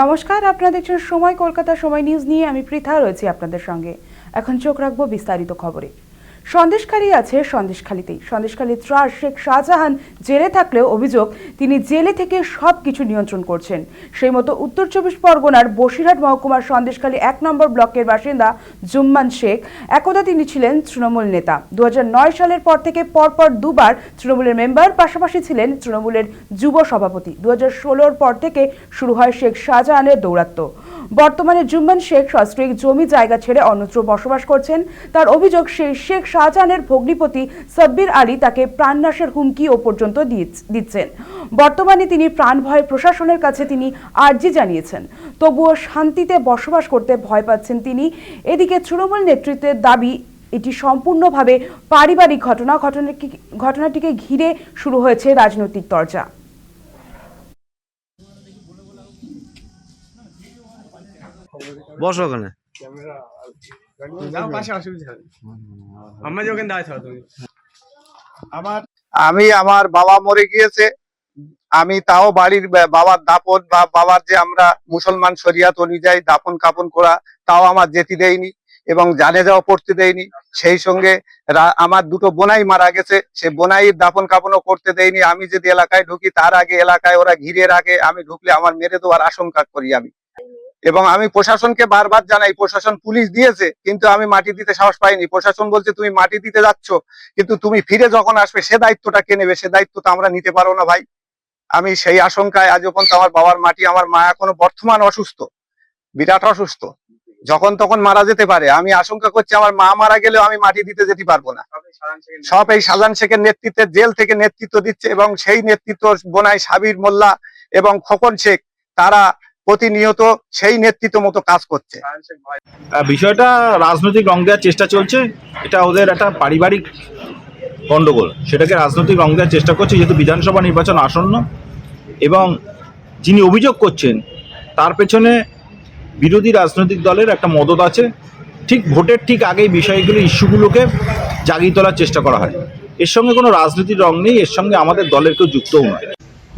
নমস্কার, আপনারা দেখছেন সময় কলকাতা সময় নিউজ নিয়ে। আমি পৃথা, রয়েছি আপনাদের সঙ্গে। এখন চোখ রাখব বিস্তারিত খবরে। সন্দেশখালী আছে, সন্দেশখালীতেই। সন্দেশখালী ত্রাস শেখ শাহজাহান জেলে থাকলেও অভিযোগ, তিনি জেলে থেকে সব কিছু নিয়ন্ত্রণ করছেন। সেই মতো উত্তর চব্বিশ পরগনার বসিরহাট মহকুমার সন্দেশখালী এক নম্বর ব্লকের বাসিন্দা জুম্মান শেখ, একদা তিনি ছিলেন তৃণমূল নেতা। দুহাজার নয় সালের পর থেকে পরপর দুবার তৃণমূলের মেম্বার পাশাপাশি ছিলেন তৃণমূলের যুব সভাপতি। দু হাজার পর থেকে শুরু হয় শেখ শাহজাহানের দৌরাত্ম্য বর্তমানে জুম্মান শেখ সস্ত্রীক জমি জায়গা ছেড়ে অন্যত্র বসবাস করছেন। তার অভিযোগ, সেই শেখ শাহজাহানের ভগ্নিপতি সাব্বির আলী তাকে প্রাণনাশের হুমকি ও পর্যন্ত দিচ্ছেন। বর্তমানে তিনি প্রাণ ভয় প্রশাসনের কাছে তিনি আর্জি জানিয়েছেন। তবুও শান্তিতে বসবাস করতে ভয় পাচ্ছেন তিনি। এদিকে তৃণমূল নেতৃত্বের দাবি, এটি সম্পূর্ণভাবে পারিবারিক ঘটনা ঘটনাটি ঘটনাটিকে ঘিরে শুরু হয়েছে রাজনৈতিক তরজা। বসো ওখানে। যাও পাশে অসুবিধা নেই। আমরা যে দাঁড়াতে হবে তুমি। আমার আমি আমার বাবা মরে গিয়েছে। আমি তাও বাড়ির বাবার দাপন বা বাবার যে আমরা মুসলমান শরিয়াত অনুযায়ী দাপন কাপন করা তাও আমার যেতে দেয়নি এবং জানে যাওয়া পড়তে দেয়নি। সেই সঙ্গে আমার দুটো বোনাই মারা গেছে। সে বোনাইয়ের দাপন কাপনও করতে দেয়নি। আমি যদি এলাকায় ঢুকি তার আগে এলাকায় ওরা ঘিরে রাখে। আমি ঢুকলে আমার মেরে দেওয়ার আশঙ্কা করি আমি। এবং আমি প্রশাসনকে বারবার জানাই, প্রশাসন পুলিশ দিয়েছে, কিন্তু আমি মাটি দিতে সাহস পাইনি। প্রশাসন বলছে, তুমি মাটি দিতে যাচ্ছ, কিন্তু তুমি ফিরে যখন আসবে, সে দায়িত্বটা কে নেবে? সে দায়িত্ব তো আমরা নিতে পারব না ভাই। আমি সেই আশঙ্কায় আজও পর্যন্ত আমার বাবার মাটি, আমার মা এখনও বর্তমান অসুস্থ, বিরাট অসুস্থ। যখন তখন মারা যেতে পারে। আমি আশঙ্কা করছি, আমার মা মারা গেলেও আমি মাটি দিতে যেতে পারব না। সব এই সাজান শেখের নেতৃত্বে, জেল থেকে নেতৃত্ব দিচ্ছে এবং সেই নেতৃত্ব বোনাই সাবির মোল্লা এবং খোকন শেখ, তারা প্রতিনিয়ত সেই নেতৃত্ব মতো কাজ করছে। বিষয়টা রাজনৈতিক রং দেওয়ার চেষ্টা চলছে। এটা ওদের একটা পারিবারিক গণ্ডগোল সেটাকে রাজনৈতিক রং দেওয়ার চেষ্টা করছে যেহেতু বিধানসভা নির্বাচন আসন্ন। এবং যিনি অভিযোগ করছেন তার পেছনে বিরোধী রাজনৈতিক দলের একটা মদত আছে। ঠিক ভোটের ঠিক আগেই বিষয়গুলো ইস্যুগুলোকে জাগিয়ে তোলার চেষ্টা করা হয়। এর সঙ্গে কোনো রাজনীতির রং নেই এর সঙ্গে আমাদের দলের কেউ যুক্তও নয়।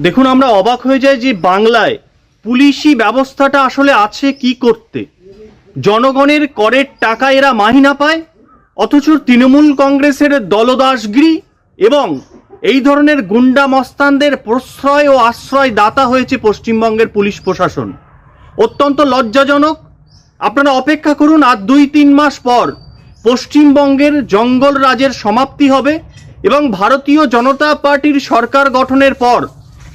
দেখুন আমরা অবাক হয়ে যাই যে বাংলায় পুলিশি ব্যবস্থাটা আসলে আছে কি করতে? জনগণের করের টাকা এরা মাহিনা পায়, অথচ তৃণমূল কংগ্রেসের দলদাসগিরি এবং এই ধরনের গুন্ডা মস্তানদের প্রশ্রয় ও আশ্রয় দাতা হয়েছে পশ্চিমবঙ্গের পুলিশ প্রশাসন। অত্যন্ত লজ্জাজনক। আপনারা অপেক্ষা করুন আর দুই তিন মাস পর পশ্চিমবঙ্গের জঙ্গল রাজের সমাপ্তি হবে এবং ভারতীয় জনতা পার্টির সরকার গঠনের পর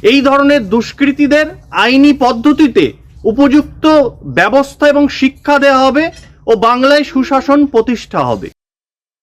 এই ধরনের দুষ্কৃতীদের আইনি পদ্ধতিতে উপযুক্ত ব্যবস্থা এবং শিক্ষা দেওয়া হবে ও বাংলায় সুশাসন প্রতিষ্ঠা হবে।